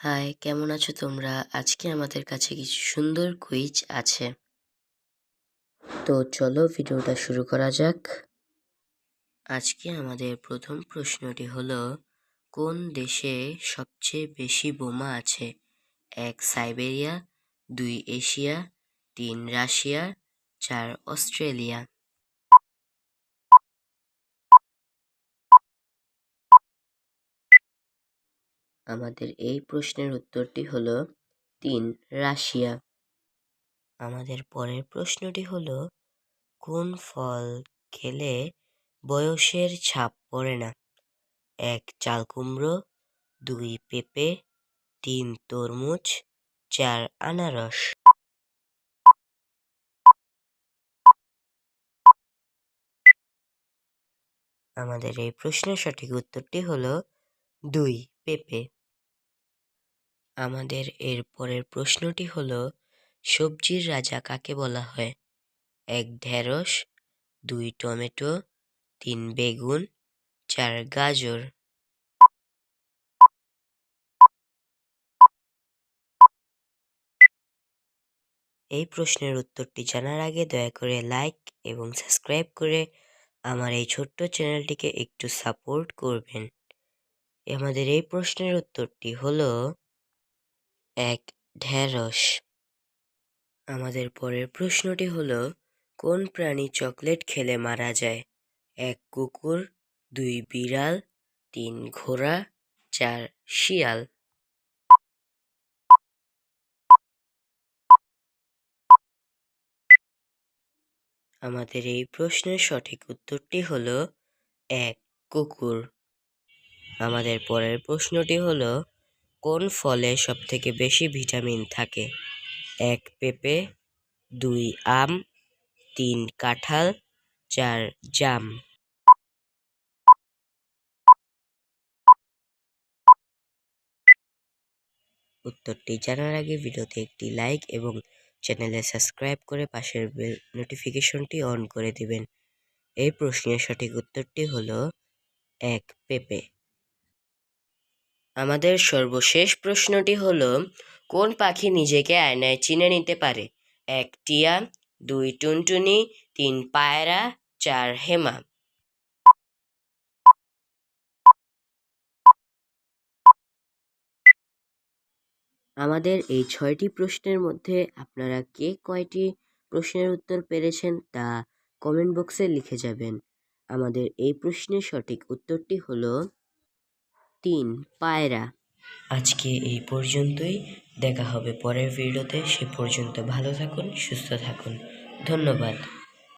High, কেমন আছো তোমরা? আজকে আমাদের কাছে কিছু সুন্দর কুইজ আছে। তো চলো ভিডিওটা শুরু করা যাক। আজকে আমাদের প্রথম প্রশ্নটি হলো, কোন দেশে সবচেয়ে বেশি বোমা আছে? এক, সাইবেরিয়া, দুই, এশিয়া, তিন, রাশিয়া, চার, অস্ট্রেলিয়া। আমাদের এই প্রশ্নের উত্তরটি হল তিন, রাশিয়া। আমাদের পরের প্রশ্নটি হলো, কোন ফল খেলে বয়সের ছাপ পড়ে না? এক, চাল কুমড়ো, দুই, পেঁপে, তিন, তরমুজ, চার, আনারস। আমাদের এই প্রশ্নের সঠিক উত্তরটি হলো দুই, পেঁপে। আমাদের এর পরের প্রশ্নটি হলো, সবজির রাজা কাকে বলা হয়? এক ঢেঁড়স, দুই টমেটো, তিন বেগুন, চার গাজর। এই প্রশ্নের উত্তরটি জানার আগে দয়া করে লাইক এবং সাবস্ক্রাইব করে আমার এই ছোট্ট চ্যানেলটিকে একটু সাপোর্ট করবেন। আমাদের এই প্রশ্নের উত্তরটি হলো এক ঢেঁড়স আমাদের পরের প্রশ্নটি হলো, কোন প্রাণী চকলেট খেলে মারা যায়? এক কুকুর, দুই বিড়াল, তিন ঘোড়া, চার শিয়াল। আমাদের এই প্রশ্নের সঠিক উত্তরটি হলো, এক কুকুর। আমাদের পরের প্রশ্নটি হলো কোন ফলে সবথেকে বেশি ভিটামিন থাকে? এক পেঁপে, দুই আম, তিন কাঁঠাল, চার জাম। উত্তরটি জানার আগে ভিডিওতে একটি লাইক এবং চ্যানেলে সাবস্ক্রাইব করে পাশের বেল নোটিফিকেশনটি অন করে দিবেন। এই প্রশ্নের সঠিক উত্তরটি হলো এক পেঁপে। আমাদের সর্বশেষ প্রশ্নটি হলো, কোন পাখি নিজেকে আয়নায় চিনে নিতে পারে? এক টিয়া, দুই টুনটুনি, তিন পায়রা, চার হেমা। আমাদের এই ছয়টি প্রশ্নের মধ্যে আপনারা কে কয়টি প্রশ্নের উত্তর পেরেছেন তা কমেন্ট বক্সে লিখে যাবেন। আমাদের এই প্রশ্নের সঠিক উত্তরটি হলো তিন, পায়রা। আজকে এই পর্যন্তই। দেখা হবে পরের ভিডিওতে। সে পর্যন্ত ভালো থাকুন, সুস্থ থাকুন। ধন্যবাদ।